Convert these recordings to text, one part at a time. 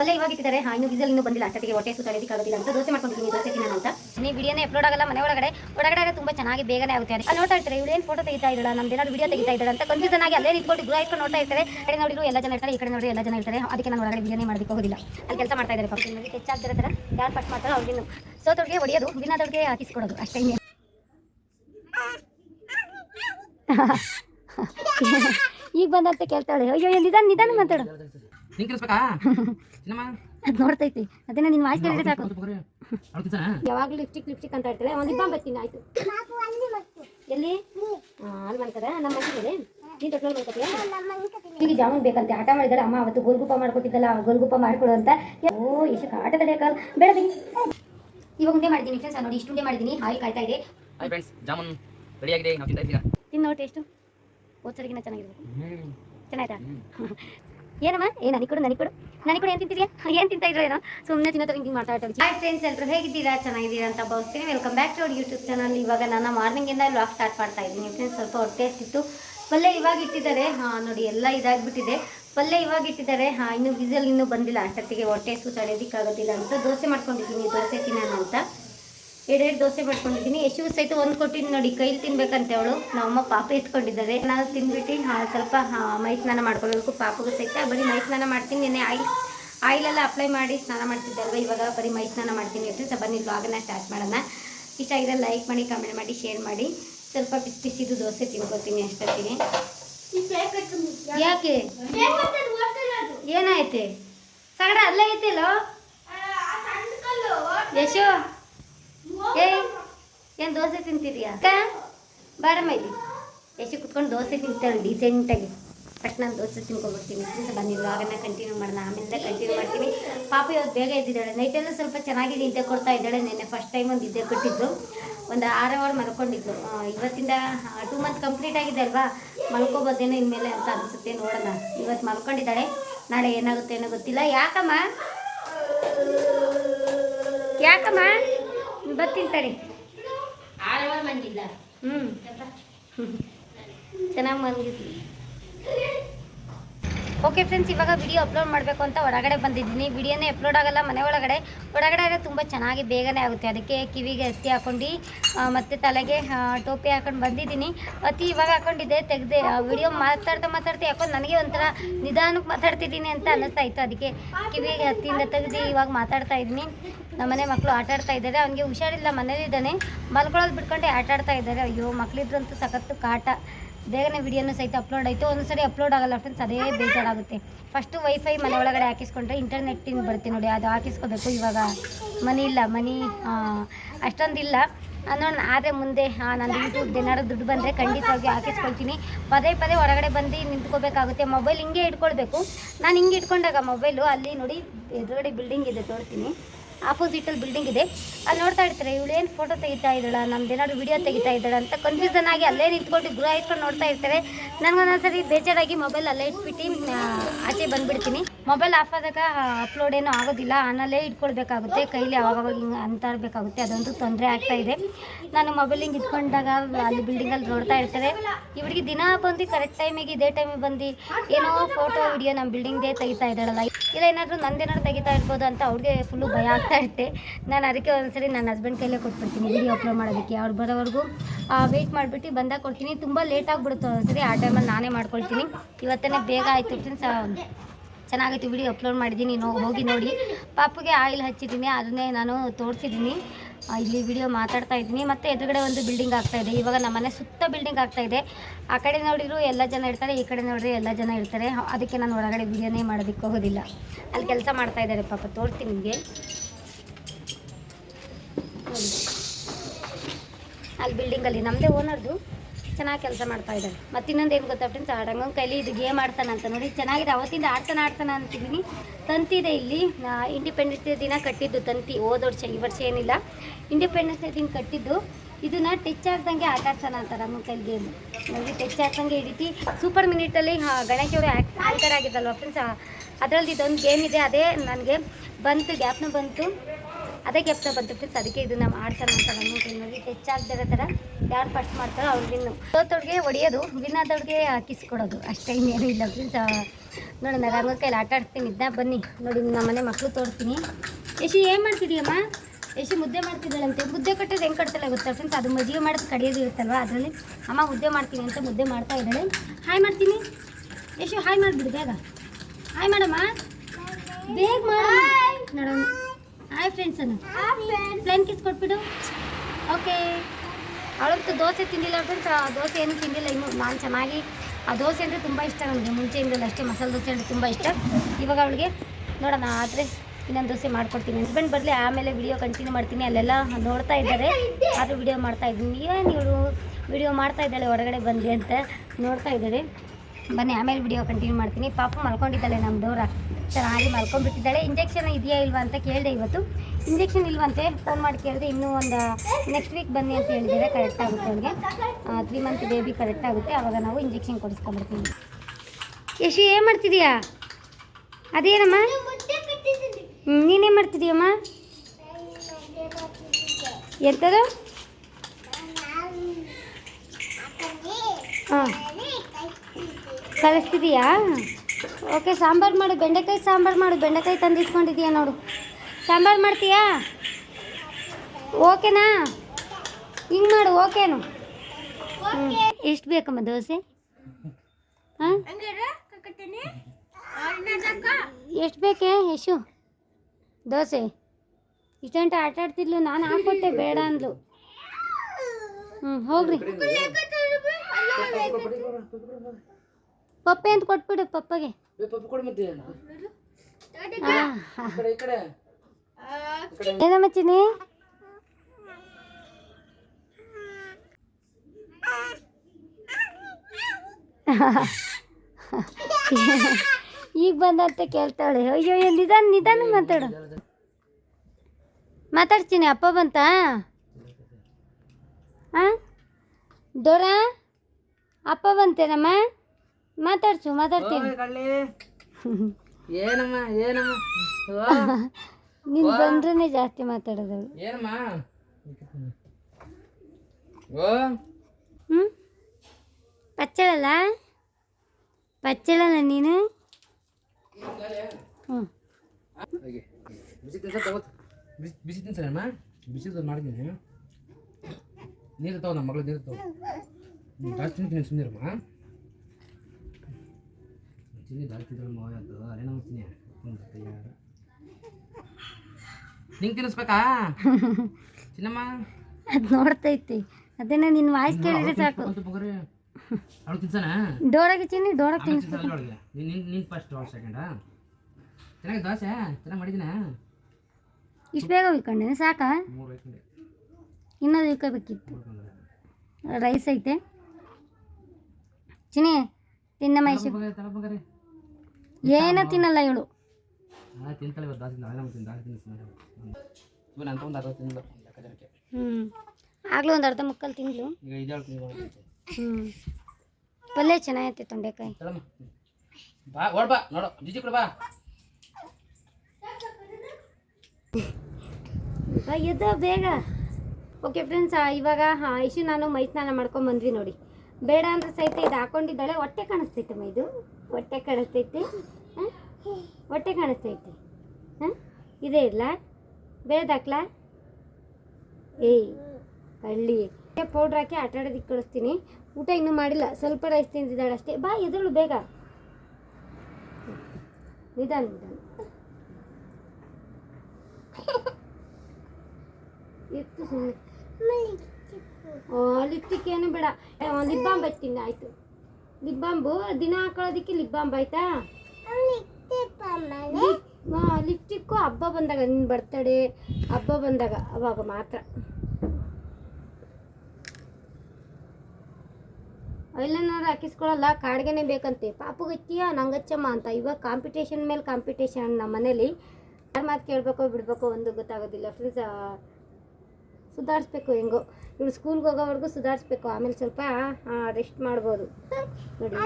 ಅಲ್ಲೇ ಇವಾಗ ಇಟ್ಟಿದ್ದಾರೆ. ಹಾ ಇನ್ನು ವಿಸಲ್ ಇನ್ನೂ ಬಂದಿಲ್ಲ. ಅಷ್ಟೊತ್ತಿಗೆ ಹೊಟ್ಟೆ ಸುತ್ತಾಡೋದಕ್ಕಾಗೋದಿಲ್ಲ ಅಂತ ದೋಸೆ ಮಾಡ್ಕೊಂಡಿದ್ದೀನಿ ದೋಸೆ ತಿನ್ನೋಣ ಅಂತ. ನೀವು ವಿಡಿಯೋನೇ ಅಪ್ಲೋಡ್ ಆಗಲ್ಲ ಮನೆ ಒಳಗಡೆ. ಒಳಗಡೆ ತುಂಬಾ ಚೆನ್ನಾಗಿ ಬೇಗನೆ ಆಗುತ್ತೆ ಅಲ್ಲಿ ನೋಡ್ತಾ ಇರ್ತಾರೆ ಇವಳು ಏನು ಫೋಟೋ ತೆಗಿತಾ ಇದ್ದಾಳ? ನಮ್ದು ಏನಾದ್ರು ವಿಡಿಯೋ ತೆಗಿತಾ ಇದ್ದಾಳೆ ಅಂತ ಕನ್ಫ್ಯೂಸನ್ ಆಗಿ ಅಲ್ಲೇ ನಿಂತ್ಕೊಂಡು ಗುರು ಇಟ್ಕೊಂಡು ನೋಡ್ತಾ ಇರ್ತಾರೆ. ಕಡೆ ನೋಡಿದ್ರು ಎಲ್ಲ ಜನ ಇರ್ತಾರೆ ಈ ಕಡೆ ನೋಡಿ ಎಲ್ಲ ಜನ ಇರ್ತಾರೆ. ಅದಕ್ಕೆ ನಾನು ಒಳಗಡೆ ವಿಡಿಯೋನೇ ಮಾಡಬೇಕು ಹೋಗೋದಿಲ್ಲ. ಅಲ್ಲಿ ಕೆಲಸ ಮಾಡ್ತಾ ಇದ್ದಾರೆ ಪಾಪ. ನಿಮಗೆ ಹೆಚ್ಚಾಗ್ತಿರೋ ಥರ ಯಾರು ಫಸ್ಟ್ ಮಾಡ್ತಾರೋ ಅವ್ರಿಗಿನ್ನು ಸೋತವ್ರಿಗೆ ಹೊಡೆಯೋದು. ದಿನದವ್ರಿಗೆ ಹಾಕಿಸ್ಕೊಡೋದು. ಅಷ್ಟೇ. ಈಗ ಬಂದಂತೆ ಕೇಳ್ತಾಳೆ. ಅಯ್ಯೋ ನಿಧಾನ ನಿಧಾನ ಮಾತಾಡು. ಅದು ನೋಡ್ತೈತಿ. ಅದನ್ನ ನಿನ್ ವಾಯ್ಸ್ ಕೇಳಿದ್ರೆ ಸಾಕು. ಯಾವಾಗ್ಲೂ ಲಿಪ್ಸ್ಟಿಕ್ ಲಿಪ್ಸ್ಟಿಕ್ ಅಂತ ಇರ್ತಾಳೆ ಒಂದ್ ಇಬ್ಬ ಬರ್ತೀನಿ ಆಯ್ತು. ಎಲ್ಲಿ? ಅಲ್ಲಿ ಮಾಡ್ತಾರ ನಮ್ಮ ಮನೆಯಲ್ಲಿ ನೀನ್ ತೊಟ್ಲಲ್ಲಿ ಮಾಡ್ಕೊತೀಯ ಈಗ ಜಾಮೂನ್ ಬೇಕಂತೆ. ಆಟ ಮಾಡಿದಾರೆ ಅಮ್ಮ ಅವತ್ತು ಗೋಲ್ಗುಪ್ಪ ಮಾಡ್ಕೊಟ್ಟಿದ್ದಲ್ಲ ಗೋಲ್ಗುಪ್ಪ ಮಾಡ್ಕೊಡು ಅಂತ. ಓ ಇಷ್ಟು ಆಟ ತಡೆಯಕಾಲ ಬೇಡ. ಇವಾಗ ಉಂಡೆ ಮಾಡಿದ್ದೀನಿ ಫ್ರೆಂಡ್ಸ್ ನೋಡಿ ಇಷ್ಟು ಉಂಡೆ ಮಾಡಿದ್ದೀನಿ. ಆಯಿಲ್ ಕಾಯ್ತಾ ಇದೆ. ಹಾಯ್ ಫ್ರೆಂಡ್ಸ್ ಜಾಮೂನ್ ರೆಡಿ ಆಗಿದೆ. ನಾವು ತಿಂತಾ ಇದ್ದೀರಾ? ತಿನ್ನೋ ನೋಡಿ ಟೇಸ್ಟು ಓದ್ಸರಿಗಿನ ಚೆನ್ನಾಗಿರ್ಬೇಕು ಚೆನ್ನಾಯ್ತಾ? ಏನಮ್ಮ? ಏ, ನನಗೆ ಕೊಡು ನನಗೆ ಕೊಡು. ನನಗೆ ಕೊಡು, ಏನು ತಿಂತಿದ್ಯಾ? ಏನು ತಿಂತಾ ಇದ್ರು ಏನೋ? ಸುಮ್ಮನೆ ತಿನ್ನೋ ಹಿಂಗೆ ಮಾಡ್ತಾ ಹಾಯ್ ಫ್ರೆಂಡ್ಸ್ ಎಲ್ಲರೂ ಹೇಗಿದ್ದೀರಾ? ಚೆನ್ನಾಗಿದ್ದೀರಾ ಅಂತ ಭಾವಿಸ್ತೀನಿ. Welcome back to our YouTube channel ಇವಾಗ ನಾನು ಮಾರ್ನಿಂಗಿಂದ ವ್ಲಾಗ್ ಸ್ಟಾರ್ಟ್ ಮಾಡ್ತಾ ಇದ್ದೀನಿ. ಫ್ರೆಂಡ್ಸ್ ಸ್ವಲ್ಪ ಹೊಟ್ಟೆ ಇತ್ತು ಪಲ್ಯ ಇವಾಗ ಇಟ್ಟಿದ್ದಾರೆ. ಹಾಂ, ನೋಡಿ, ಎಲ್ಲ ಇದಾಗ್ಬಿಟ್ಟಿದೆ. ಪಲ್ಯ ಇವಾಗ ಇಟ್ಟಿದ್ದಾರೆ. ಹಾಂ, ಇನ್ನು ವಿಸಲ್ ಇನ್ನೂ ಬಂದಿಲ್ಲ. ಅಷ್ಟೊತ್ತಿಗೆ ಹೊಟ್ಟೆ ಸುತ್ತಾಡೋದಕ್ಕಾಗೋದಿಲ್ಲ ಅಂತ ದೋಸೆ ಮಾಡ್ಕೊಂಡಿದ್ದೀನಿ. ದೋಸೆ ತಿನ್ನೋಣ ಅಂತ. ಎರಡೆರಡು ದೋಸೆ ಮಾಡ್ಕೊಂಡಿದ್ದೀನಿ. ಯಶು ಸಹಿತ ಒಂದು ಕೊಟ್ಟಿದ್ದು ನೋಡಿ ಕೈಲಿ ತಿನ್ಬೇಕಂತೆ ಅವಳು. ನಮ್ಮಮ್ಮ ಪಾಪ ಎತ್ಕೊಂಡಿದ್ದಾರೆ. ನಾನು ತಿನ್ಬಿಟ್ಟು ಹಾಂ ಸ್ವಲ್ಪ ಹಾಂ ಮೈ ಸ್ನಾನ ಮಾಡ್ಕೊಳ್ಬೇಕು ಪಾಪಗೂ ಸಹಿತ ಬರೀ ಮೈ ಸ್ನಾನ ಮಾಡ್ತೀನಿ. ನಿನ್ನೆ ಆಯಿಲ್ ಆಯಿಲೆಲ್ಲ ಅಪ್ಲೈ ಮಾಡಿ ಸ್ನಾನ ಮಾಡ್ತಿದ್ದೆ ಅಲ್ವಾ? ಇವಾಗ ಬರೀ ಮೈ ಸ್ನಾನ ಮಾಡ್ತೀನಿ ಅಂತ ಬನ್ನಿ ಬ್ಲಾಗನ್ನ ಸ್ಟಾರ್ಟ್ ಮಾಡೋಣ. ಇಷ್ಟ ಆಗಿದೆ ಲೈಕ್ ಮಾಡಿ ಕಮೆಂಟ್ ಮಾಡಿ ಶೇರ್ ಮಾಡಿ. ಸ್ವಲ್ಪ ಬಿಸಿ ಬಿಸಿದು ದೋಸೆ ತಿನ್ಕೋತೀನಿ ಅಷ್ಟೊತ್ತಿಗೆ. ಯಾಕೆ? ಏನಾಯ್ತೆ? ಸಗಡ ಅಲ್ಲೇ ಐತಿಲ್ಲೋ ಯಶು ಏಯ್ ಏನು ದೋಸೆ ತಿಂತಿದ್ಯಾ? ಅಕ್ಕ ಬಾರಮ್ಮ ಇಲ್ಲಿ ಎಷ್ಟು ಕುತ್ಕೊಂಡು ದೋಸೆ ತಿಂತಾಳೆ ಡೀಸೆಂಟಾಗಿ ಫಸ್ಟ್ ನಾನು ದೋಸೆ ತಿನ್ಕೊಂಡ್ಬಿಡ್ತೀನಿ. ಅಂತ ಬಂದಿಲ್ಲ. ಆಗನ್ನ ಕಂಟಿನ್ಯೂ ಮಾಡೋಣ. ಆಮೇಲೆ ಕಂಟಿನ್ಯೂ ಮಾಡ್ತೀನಿ. ಪಾಪ ಇವತ್ತು ಬೇಗ ಎದ್ದಿದ್ದಾಳೆ. ನೈಟೆಲ್ಲ ಸ್ವಲ್ಪ ಚೆನ್ನಾಗಿ ನಿದ್ದೆ ಕೊಡ್ತಾ ಇದ್ದಾಳೆ. ನೆನ್ನೆ ಫಸ್ಟ್ ಟೈಮ್ ಒಂದು ನಿದ್ದೆ ಕೊಟ್ಟಿದ್ದು. ಒಂದು ಆರು ಅವರ್ ಮಲ್ಕೊಂಡಿದ್ದು. ಇವತ್ತಿಂದ ಟೂ ಮಂತ್ ಕಂಪ್ಲೀಟ್ ಆಗಿದೆ ಅಲ್ವಾ? ಮಲ್ಕೋಬೋದೇನೋ ಇನ್ಮೇಲೆ ಅಂತ ಅನಿಸುತ್ತೆ ನೋಡೋಣ. ಇವತ್ತು ಮಲ್ಕೊಂಡಿದ್ದಾಳೆ. ನಾಳೆ ಏನಾಗುತ್ತೆ ಏನೋ ಗೊತ್ತಿಲ್ಲ. ಯಾಕಮ್ಮ? ಯಾಕಮ್ಮ? ಬರ್ತೀನಿ ತಡಿ. ಮಂಗಿಲ್ಲ ಹ್ಞೂ ಚೆನ್ನಾಗಿ ಮಲಗಿದ್ವಿ ಓಕೆ ಫ್ರೆಂಡ್ಸ್ ಇವಾಗ ವಿಡಿಯೋ ಅಪ್ಲೋಡ್ ಮಾಡಬೇಕು ಅಂತ ಹೊರಗಡೆ ಬಂದಿದ್ದೀನಿ. ವಿಡಿಯೋನೇ ಅಪ್ಲೋಡ್ ಆಗಲ್ಲ, ಮನೆ ಒಳಗಡೆ. ಹೊರಗಡೆ ಆದರೆ ತುಂಬ ಚೆನ್ನಾಗಿ ಬೇಗನೆ ಆಗುತ್ತೆ. ಅದಕ್ಕೆ ಕಿವಿಗೆ ಹತ್ತಿ ಹಾಕೊಂಡು ಮತ್ತು ತಲೆಗೆ ಟೋಪಿ ಹಾಕೊಂಡು ಬಂದಿದ್ದೀನಿ. ಅತಿ ಇವಾಗ ಹಾಕೊಂಡಿದ್ದೆ, ತೆಗೆದೆ ವಿಡಿಯೋ ಮಾತಾಡ್ತಾ ಮಾತಾಡ್ತಾ ಯಾಕೋ ನನಗೆ ಒಂಥರ ನಿಧಾನಕ್ಕೆ ಮಾತಾಡ್ತಿದ್ದೀನಿ ಅಂತ ಅನ್ನಿಸ್ತಾ ಇತ್ತು. ಅದಕ್ಕೆ ಕಿವಿಗೆ ಹತ್ತಿಯಿಂದ ತೆಗೆದು ಇವಾಗ ಮಾತಾಡ್ತಾ ಇದ್ದೀನಿ. ನಮ್ಮನೆ ಮಕ್ಕಳು ಆಟ ಆಡ್ತಾ ಇದ್ದಾರೆ. ಅವನಿಗೆ ಹುಷಾರಿಲ್ಲ, ಮನೇಲಿದ್ದಾನೆ. ಮಲ್ಕೊಳ್ಳೋದು ಬಿಟ್ಕೊಂಡೆ ಆಟ ಆಡ್ತಾ ಇದ್ದಾರೆ. ಅಯ್ಯೋ ಮಕ್ಕಳಿದ್ರಂತೂ ಸಖತ್ತು ಕಾಟ. ಬೇಗನೆ ವಿಡಿಯೋನೂ ಸಹಿತ ಅಪ್ಲೋಡ್ ಆಯಿತು. ಒಂದ್ಸರಿ ಅಪ್ಲೋಡ್ ಆಗಲ್ಲ ಫ್ರೆಂಡ್ಸ್ ಅದೇ ಬೇಜಾರಾಗುತ್ತೆ. ಫಸ್ಟು ವೈಫೈ ಮನೆ ಒಳಗಡೆ ಹಾಕಿಸ್ಕೊಂಡ್ರೆ ಇಂಟರ್ನೆಟ್ಟಿಂದ ಬರುತ್ತೆ ನೋಡಿ, ಅದು ಹಾಕಿಸ್ಕೋಬೇಕು ಇವಾಗ. ಮನಿ ಇಲ್ಲ, ಮನಿ ಅಷ್ಟೊಂದಿಲ್ಲ. ನೋಡೋಣ ಆದರೆ ಮುಂದೆ ನಾನು ಯೂಟ್ಯೂಬ್ ಏನಾದ್ರು ದುಡ್ಡು ಬಂದರೆ ಖಂಡಿತವಾಗಿ ಹಾಕಿಸ್ಕೊಳ್ತೀನಿ. ಪದೇ ಪದೇ ಹೊರಗಡೆ ಬಂದು ನಿಂತ್ಕೋಬೇಕಾಗುತ್ತೆ. ಮೊಬೈಲ್ ಹಿಂಗೆ ಇಟ್ಕೊಳ್ಬೇಕು. ನಾನು ಹಿಂಗೆ ಇಟ್ಕೊಂಡಾಗ ಮೊಬೈಲು ಅಲ್ಲಿ ನೋಡಿ, ಎದುರುಗಡೆ ಬಿಲ್ಡಿಂಗ್ ಇದೆ ತೋರಿಸ್ತೀನಿ ಆಪೋಸಿಟಲ್ಲಿ ಬಿಲ್ಡಿಂಗ್ ಇದೆ. ಅಲ್ಲಿ ನೋಡ್ತಾ ಇರ್ತಾರೆ, ಇವಳು ಏನು ಫೋಟೋ ತೆಗಿತಾ ಇದ್ದಾಳ, ನಮ್ದು ಏನಾದ್ರು ವಿಡಿಯೋ ತೆಗಿತಾ ಇದ್ದಾಳ ಅಂತ ಕನ್ಫ್ಯೂಸನ್ ಆಗಿ ಅಲ್ಲೇ ನಿಂತ್ಕೊಂಡು ಗುರು ಇಟ್ಕೊಂಡು ನೋಡ್ತಾ ಇರ್ತಾರೆ. ನನಗೊಂದೊಂದ್ಸರಿ ಬೇಜಾರಾಗಿ ಮೊಬೈಲ್ ಅಲ್ಲೇ ಇಟ್ಬಿಟ್ಟು ಆಚೆ ಬಂದ್ಬಿಡ್ತೀನಿ. ಮೊಬೈಲ್ ಆಫ್ ಆದಾಗ ಅಪ್ಲೋಡ್ ಏನೂ ಆಗೋದಿಲ್ಲ. ಆನಲ್ಲೇ ಇಟ್ಕೊಳ್ಬೇಕಾಗುತ್ತೆ. ಕೈಲಿ ಯಾವಾಗ ಹಿಂಗೆ ಅಂತ ಇರಬೇಕಾಗುತ್ತೆ ಅದೊಂದು ತೊಂದರೆ ಆಗ್ತಾ ಇದೆ. ನಾನು ಮೊಬೈಲ್ ಹಿಂಗೆ ಇಟ್ಕೊಂಡಾಗ ಅಲ್ಲಿ ಬಿಲ್ಡಿಂಗಲ್ಲಿ ನೋಡ್ತಾ ಇರ್ತಾರೆ ಇವಳಿಗೆ ದಿನ ಬಂದು ಕರೆಕ್ಟ್ ಟೈಮಿಗೆ ಇದೇ ಟೈಮಿಗೆ ಬಂದು ಏನೋ ಫೋಟೋ ವಿಡಿಯೋ ನಮ್ಮ ಬಿಲ್ಡಿಂಗ್ದೇ ತೆಗಿತಾ ಇದ್ದಾಳಲ್ಲ. ಇಲ್ಲ ಏನಾದರೂ ನಂದೇನಾದ್ರು ತೆಗಿತಾ ಇರ್ಬೋದು ಅಂತ ಅವ್ರಿಗೆ ಫುಲ್ಲು ಭಯ ಆಗ್ತಾ ಇರುತ್ತೆ. ನಾನು ಅದಕ್ಕೆ ಒಂದ್ಸರಿ ನನ್ನ ಹಸ್ಬೆಂಡ್ ಕೈಲೇ ಕೊಟ್ಬಿಡ್ತೀನಿ. ವಿಡಿಯೋ ಅಪ್ಲೋಡ್ ಮಾಡೋದಕ್ಕೆ. ಅವ್ರು ಬರೋವರೆಗೂ ವೆಯ್ಟ್ ಮಾಡಿಬಿಟ್ಟು ಬಂದಾಗ ಕೊಡ್ತೀನಿ. ತುಂಬ ಲೇಟ್ ಆಗಿಬಿಡುತ್ತೆ ಒಂದ್ಸರಿ. ಆ ಟೈಮಲ್ಲಿ ನಾನೇ ಮಾಡ್ಕೊಳ್ತೀನಿ. ಇವತ್ತೇ ಬೇಗ ಆಯಿತು ಫ್ರೆಂಡ್ಸ್ ಚೆನ್ನಾಗಿತ್ತು ವಿಡಿಯೋ ಅಪ್ಲೋಡ್ ಮಾಡಿದ್ದೀನಿ. ನೋ, ಹೋಗಿ ನೋಡಿ. ಪಾಪುಗೆ ಆಯಿಲ್ ಹಚ್ಚಿದ್ದೀನಿ. ಅದನ್ನೇ ನಾನು ತೋರಿಸಿದ್ದೀನಿ. ಇಲ್ಲಿ ವಿಡಿಯೋ ಮಾತಾಡ್ತಾ ಇದ್ದೀನಿ. ಮತ್ತು ಎದುರುಗಡೆ ಒಂದು ಬಿಲ್ಡಿಂಗ್ ಆಗ್ತಾ ಇದೆ. ಇವಾಗ ನಮ್ಮ ಮನೆ ಸುತ್ತ ಬಿಲ್ಡಿಂಗ್ ಆಗ್ತಾ ಇದೆ. ಆ ಕಡೆ ನೋಡಿದ್ರು ಎಲ್ಲ ಜನ ಇರ್ತಾರೆ, ಈ ಕಡೆ ನೋಡಿದ್ರೆ ಎಲ್ಲ ಜನ ಇರ್ತಾರೆ. ಅದಕ್ಕೆ ನಾನು ಹೊರಗಡೆ ವಿಡಿಯೋನೇ ಮಾಡೋದಕ್ಕೆ ಹೋಗೋದಿಲ್ಲ. ಅಲ್ಲಿ ಕೆಲಸ ಮಾಡ್ತಾ ಇದ್ದಾರೆ ಪಾಪ. ತೋರ್ತೀನಿ ನಿಮಗೆ. ಅಲ್ಲಿ ಬಿಲ್ಡಿಂಗಲ್ಲಿ ನಮ್ಮದೇ ಓನರ್ದು ಚೆನ್ನಾಗಿ ಕೆಲಸ ಮಾಡ್ತಾ ಇದ್ದಾರೆ ಮತ್ತು ಇನ್ನೊಂದು ಏನು ಗೊತ್ತಾ ಫ್ರೆಂಡ್ಸ್ ಆಡಂಗನ ಕೈಲಿ ಇದು ಗೇಮ್ ಆಡ್ತಾನೆ ಅಂತ ನೋಡಿ. ಚೆನ್ನಾಗಿದೆ. ಅವತ್ತಿಂದ ಆಡ್ತಾನೆ ಆಡ್ತಾನೆ ಅಂತಿದ್ದೀನಿ ತಂತಿ ಇದೆ ಇಲ್ಲಿ ಇಂಡಿಪೆಂಡೆನ್ಸ್ ಡೇ ದಿನ ಕಟ್ಟಿದ್ದು ತಂತಿ. ಹೋದ ವರ್ಷ, ಈ ವರ್ಷ ಏನಿಲ್ಲ. ಇಂಡಿಪೆಂಡೆನ್ಸ್ ಡೇ ದಿನ ಕಟ್ಟಿದ್ದು. ಇದನ್ನ ಟಚ್ ಆಗ್ದಂಗೆ ಆಟ ಆಡ್ಸೋಣ ಅಂತ ನಮ್ಮ ಕೈಲಿ ಗೇಮ್. ನೋಡಿ ಟಚ್ ಆಗ್ದಂಗೆ ಈ ಸೂಪರ್ ಮಿನಿಟಲ್ಲಿ ಗಣೇಶ್ ಅವರು ಆ್ಯಕ್ಟರ್ ಆಗಿದ್ದಲ್ವ ಫ್ರೆಂಡ್ಸ್ ಅದರಲ್ಲಿ ಇದೊಂದು ಗೇಮ್ ಇದೆ. ಅದೇ ನನಗೆ ಬಂತು ಗ್ಯಾಪ್ನ ಬಂತು. ಅದೇ ಕೆಪ್ಸ ಬಂದು ಫ್ರೆಂಡ್ಸ್ ಅದಕ್ಕೆ ಇದು ಮಾಡ್ತಾರೆ ಅಂತ ನೋಡಿ ಟಚ್ ತರ ಥರ ಯಾರು ಫಸ್ಟ್ ಮಾಡ್ತಾರೋ ಅವ್ರು ವಿನ್ನು ಸೋತವ್ರಿಗೆ ಹೊಡೆಯೋದು ವಿನ್ ಆದವ್ರಿಗೆ ಕಿಸ್ ಕೊಡೋದು. ಅಷ್ಟೇ ಇನ್ನೇನು ಇಲ್ಲ ಫ್ರೆಂಡ್ಸ್ ನೋಡೋಣ ರಂಗ ಕೈಲಿ ಆಟ ಆಡ್ತೀನಿ. ಇದ್ದ ಬನ್ನಿ. ನೋಡಿ ನಮ್ಮ ಮನೆ ಮಕ್ಕಳು ತೋರ್ತೀನಿ. ಯಶಿ ಏನು ಮಾಡ್ತಿದೀಯಮ್ಮ? ಯಶಿ ಮುದ್ದೆ ಮಾಡ್ತಿದ್ದಾಳಂತೆ. ಮುದ್ದೆ ಕಟ್ಟೋದು ಹೆಂಗೆ ಕಟ್ತಲ್ಲ ಗೊತ್ತಾ ಫ್ರೆಂಡ್ಸ್ ಅದು ಮಜ್ಜಿಗೆ ಮಾಡೋದು ಕಡಿಯೋದು ಇರುತ್ತಲ್ವ? ಅದರಲ್ಲಿ ಅಮ್ಮ ಮುದ್ದೆ ಮಾಡ್ತೀನಿ ಅಂತ ಮುದ್ದೆ ಮಾಡ್ತಾ ಇದ್ದಾಳೆ. ಹಾಯ್ ಮಾಡ್ತೀನಿ. ಯಶು ಹಾಯ್ ಮಾಡಿಬಿಡು ಬೇಗ. ಹಾಯ್ ಮಾಡಮ್ಮ ಬೇಗ ಮಾಡು. ನೋಡೋಣ. ಹಾಯ್ ಫ್ರೆಂಡ್ಸ್ ಅನ್ನು. ಪ್ಲೇನ್ ಕಿಸ್ ಕೊಟ್ಬಿಡು. ಓಕೆ ಅವಳಂತೂ ದೋಸೆ ತಿಂದಿಲ್ಲ ಫ್ರೆಂಡ್ಸ್ ಆ ದೋಸೆ ಏನು ತಿಂದಿಲ್ಲ. ಇನ್ನು ನಾನು ಚೆನ್ನಾಗಿ ಆ ದೋಸೆ ಅಂದರೆ ತುಂಬ ಇಷ್ಟ ನನಗೆ. ಮುಂಚೆಯಿಂದಲೂ ಅಷ್ಟೇ ಮಸಾಲೆ ದೋಸೆ ಅಂದರೆ ತುಂಬ ಇಷ್ಟ. ಇವಾಗ ಅವಳಿಗೆ ನೋಡೋಣ ಆದರೆ ಇನ್ನೊಂದು ದೋಸೆ ಮಾಡ್ಕೊಡ್ತೀನಿ. ಹಸ್ಬೆಂಡ್ ಬರಲಿ ಆಮೇಲೆ ವಿಡಿಯೋ ಕಂಟಿನ್ಯೂ ಮಾಡ್ತೀನಿ. ಅಲ್ಲೆಲ್ಲ ನೋಡ್ತಾ ಇದ್ದಾರೆ. ಆದರೂ ವಿಡಿಯೋ ಮಾಡ್ತಾ ಇದ್ದೀನಿ. ಏನು ಇವಳು? ವಿಡಿಯೋ ಮಾಡ್ತಾ ಇದ್ದಾಳೆ ಹೊರಗಡೆ ಬಂದು ಅಂತ ನೋಡ್ತಾ ಇದ್ದಾರೆ. ಬನ್ನಿ, ಆಮೇಲೆ ವಿಡಿಯೋ ಕಂಟಿನ್ಯೂ ಮಾಡ್ತೀನಿ. ಪಾಪು ಮಲ್ಕೊಂಡಿದ್ದಾಳೆ ನಮ್ಮ ಚೆನ್ನಾಗಿ ಮಲ್ಕೊಂಡ್ಬಿಟ್ಟಿದ್ದಾಳೆ. ಇಂಜೆಕ್ಷನ್ ಇದೆಯಾ ಇಲ್ವಾ ಅಂತ ಕೇಳಿದೆ ಇವತ್ತು. ಇಂಜೆಕ್ಷನ್ ಇಲ್ವಂತೆ? ಫೋನ್ ಮಾಡಿ ಕೇಳಿದೆ, ಇನ್ನೂ ಒಂದು ನೆಕ್ಸ್ಟ್ ವೀಕ್ ಬನ್ನಿ ಅಂತ ಹೇಳಿದರೆ ಕರೆಕ್ಟ್ ಆಗುತ್ತೆ ಅವ್ರಿಗೆ ತ್ರೀ ಮಂತ್ ಬೇಬಿ ಕರೆಕ್ಟ್ ಆಗುತ್ತೆ. ಆವಾಗ ನಾವು ಇಂಜೆಕ್ಷನ್ ಕೊಡಿಸ್ಕೊಂಡ್ಬಿಡ್ತೀವಿ. ಯಶು, ಏನು ಮಾಡ್ತಿದೀಯಾ? ಅದೇನಮ್ಮ? ನೀನೇನು ಮಾಡ್ತಿದೀಯಮ್ಮ? ಎಂಥದು ಕಳಿಸ್ತಿದೀಯಾ? ಓಕೆ ಸಾಂಬಾರು ಮಾಡು, ಬೆಂಡೆಕಾಯಿ ಸಾಂಬಾರು ಮಾಡು, ಬೆಂಡೆಕಾಯಿ ತಂದು ಇಟ್ಕೊಂಡಿದೀಯಾ ನೋಡು. ಸಾಂಬಾರು ಮಾಡ್ತೀಯಾ? ಓಕೆನಾ ಹಿಂಗೆ ಮಾಡು ಓಕೆನು ಎಷ್ಟು ಬೇಕಮ್ಮ ದೋಸೆ? ಹಾಂ? ಎಷ್ಟು ಬೇಕೆ ಯಶು? ದೋಸೆ? ಇಷ್ಟಂಟ ಆಟ ಆಡ್ತಿದ್ಲು, ನಾನು ಹಾಕೊಟ್ಟೆ, ಬೇಡ ಅಂದ್ಲು. ಹ್ಞೂ ಹೋಗ್ರಿ. ಪಪ್ಪೆ ಅಂತ ಕೊಟ್ಬಿಡು ಪಪ್ಪಗೆ. ಏನಮ್ಮ ಚಿನಿ ಈಗ ಬಂದಂತೆ ಕೇಳ್ತಾಳೆ. ಅಯ್ಯೋ ಅಯ್ಯೋ ನಿಧಾನ ನಿಧಾನ ಮಾತಾಡು. ಮಾತಾಡ್ತೀನಿ ಅಪ್ಪ ಬಂತ? ಹಾಂ ದೊರ? ಅಪ್ಪ ಬಂತೇನಮ್ಮ? ಮಾತಾಡ್ಸು ಮಾತಾಡ್ತೀನಿ. ಏನಮ್ಮ ಏನಮ್ಮ? ನೀನು ಬಂದ್ರೇ ಜಾಸ್ತಿ ಮಾತಾಡೋದು. ಏನಮ್ಮ? ಓ. ಹ್ಞೂ ಪಚ್ಚಳಲ್ಲ? ಪಚ್ಚಳಲ್ಲ ನೀನು? ಹ್ಞೂ ಬಿಸಿ ತಿನ್ಸ ತಗೋ ಬಿಸಿ ಬಿಸಿ ತಿನ್ಸಲ್ಲಮ್ಮ ಬಿಸಿದು ಮಾಡಿದ್ದೀನಿ ನೀರು ತಗೋ ನಮ್ಮ ಮಗಳು ನೀರು ತಗೋ. ಜಾಸ್ತಿ ತಿಂತೀನಿ ಸುಮ್ಮನಿರಮ್ಮ ಚಿನ್ನಿ ಜಾಸ್ತಿ ತಿಂದ್ರೆ ಅದು ಆಯ್ತು ಅದೇನೋ ಮಾಡ್ತೀನಿ ನಿಂಗೆ ತಿನ್ನಿಸ್ಬೇಕಾ? ಚಿನ್ನಮ್ಮ? ಅದು ನೋಡ್ತೈತಿ. ಅದೇನ ನಿನ್ನ ವಾಯ್ಸ್ ಕೇಳಿದ್ರೆ ಸಾಕು. ಅವಳು ತಿನ್ಸಣ ಡೋರಾಗಿ ಚಿನ್ನಿ ಡೋರಾಗಿ ತಿನ್ನಿಸ್ಬೇಕು ನೀನು ನಿನ್ ಫಸ್ಟ್ ಅವಳು ಸೆಕೆಂಡಾ ಚೆನ್ನಾಗಿ ದೋಸೆ? ಚೆನ್ನಾಗಿ ಮಾಡಿದಿನ? ಇಷ್ಟು ಬೇಗ ಉಯ್ಕೊಂಡೇನೆ ಸಾಕಾ? ಇನ್ನೊಂದು ಉಯ್ಕೋಬೇಕಿತ್ತು ರೈಸ್ ಐತೆ. ಚಿನ್ನಿ ಇಶು ತಲ ಬಗ್ರಿ. ಏನೋ ತಿನ್ನಲ್ಲ ಇವಳು. ಹ್ಞೂ ಆಗ್ಲೂ ಒಂದು ಅರ್ಧ ಮುಕ್ಕಲ್ ತಿಂದ್ಲು. ಹ್ಞೂ ಪಲ್ಯ ಚೆನ್ನಾಗೈತೆ ತೊಂಡೆಕಾಯಿ. ಬಾ ಓಡ್ ಬಾ ನೋಡು ಜಿಜಿ ಕೂಡ ಬಾ. ಎದ್ದು ಬೇಗ. ಓಕೆ ಫ್ರೆಂಡ್ಸ್ ಇವಾಗ ಹಾಂ ಇಶು ನಾನು ಮೈಸ್ನಾನ ಮಾಡ್ಕೊಂಡು ಬಂದ್ವಿ ನೋಡಿ. ಬೇಡ ಅಂದ್ರೆ ಸಹಿತ ಇದು ಹಾಕೊಂಡಿದ್ದಾಳೆ. ಹೊಟ್ಟೆ ಕಾಣಿಸ್ತೈತಮ್ಮ ಇದು. ಹೊಟ್ಟೆ ಕಾಣಿಸ್ತೈತಿ. ಹಾಂ? ಹೊಟ್ಟೆ ಕಾಣಿಸ್ತೈತೆ. ಹಾಂ? ಇದೇ ಇಲ್ಲ? ಬೇಡದಾಕ್ಲಾ ಏಯ್ ಹಳ್ಳಿ ಪೌಡ್ರ್ ಹಾಕಿ ಆಟ ಆಡೋದಕ್ಕೆ ಕಳಿಸ್ತೀನಿ. ಊಟ ಇನ್ನೂ ಮಾಡಿಲ್ಲ. ಸ್ವಲ್ಪ ರೈಸ್ ತಿಂದಿದ್ದಾಳೆ ಅಷ್ಟೇ. ಬಾ ಎದಳು ಬೇಗ. ನಿಧಾನ ನಿಧಾನ. ಎಷ್ಟು ಸುಮ್ಮನೆ ಲಿಪ್ಸ್ಟಿಕ್ ಏನು ಬೇಡ. ಲಿಪ್ ಬಾಂಬ್ ಹಚ್ತೀನಿ ಆಯ್ತು. ಲಿಪ್ ಬಾಂಬು ದಿನ ಹಾಕೊಳ್ಳೋದಕ್ಕೆ ಲಿಪ್ ಬಾಂಬ್ ಆಯ್ತಾ? ಲಿಪ್ಸ್ಟಿಕ್ಕು ಹಬ್ಬ ಬಂದಾಗ ನಿನ್ನ ಬರ್ತಡೇ ಹಬ್ಬ ಬಂದಾಗ ಅವಾಗ ಮಾತ್ರ. ಎಲ್ಲನಾರು ಹಾಕಿಸ್ಕೊಳ್ಳಲ್ಲ ಕಾಡ್ಗೆನೆ ಬೇಕಂತೆ. ಪಾಪು ಹಚ್ಚಿಯ ನಂಗಚ್ಚಮ್ಮ ಅಂತ. ಇವಾಗ ಕಾಂಪಿಟೇಷನ್ ಮೇಲೆ ಕಾಂಪಿಟೇಷನ್ ನಮ್ಮ ಮನೇಲಿ. ಯಾರು ಮಾತು ಕೇಳಬೇಕೋ ಬಿಡ್ಬೇಕೋ ಒಂದು ಗೊತ್ತಾಗೋದಿಲ್ಲ. ಫ್ರೆಂಡ್ಸ್ ಸುಧಾರಿಸ್ಬೇಕು ಹೆಂಗೋ. ಇವಳು ಸ್ಕೂಲ್ಗೆ ಹೋಗೋವರೆಗೂ ಸುಧಾರಿಸ್ಬೇಕು. ಆಮೇಲೆ ಸ್ವಲ್ಪ ರೆಸ್ಟ್ ಮಾಡ್ಬೋದು. ನೋಡಿ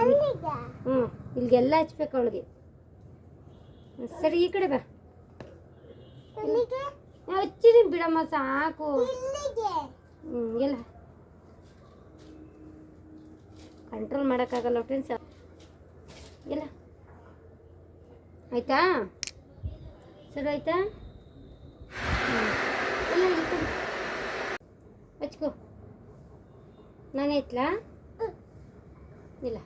ಹ್ಞೂ ಇಲ್ಲಿಗೆಲ್ಲ ಹಚ್ಬೇಕು ಅವಳಿಗೆ. ಸರಿ ಈ ಕಡೆ ಬಾ. ಹಚ್ಚಿರಿ ಬಿಡಮ್ಮ ಸಾಕು. ಹ್ಞೂ ಎಲ್ಲ. ಕಂಟ್ರೋಲ್ ಮಾಡೋಕ್ಕಾಗಲ್ಲ ಫ್ರೆಂಡ್ಸ್ ಎಲ್ಲ. ಆಯಿತಾ? ಸರಿ ಆಯಿತಾ. ಹಚ್ಕೋ ನಾನೇ ಇಲ್ಲ.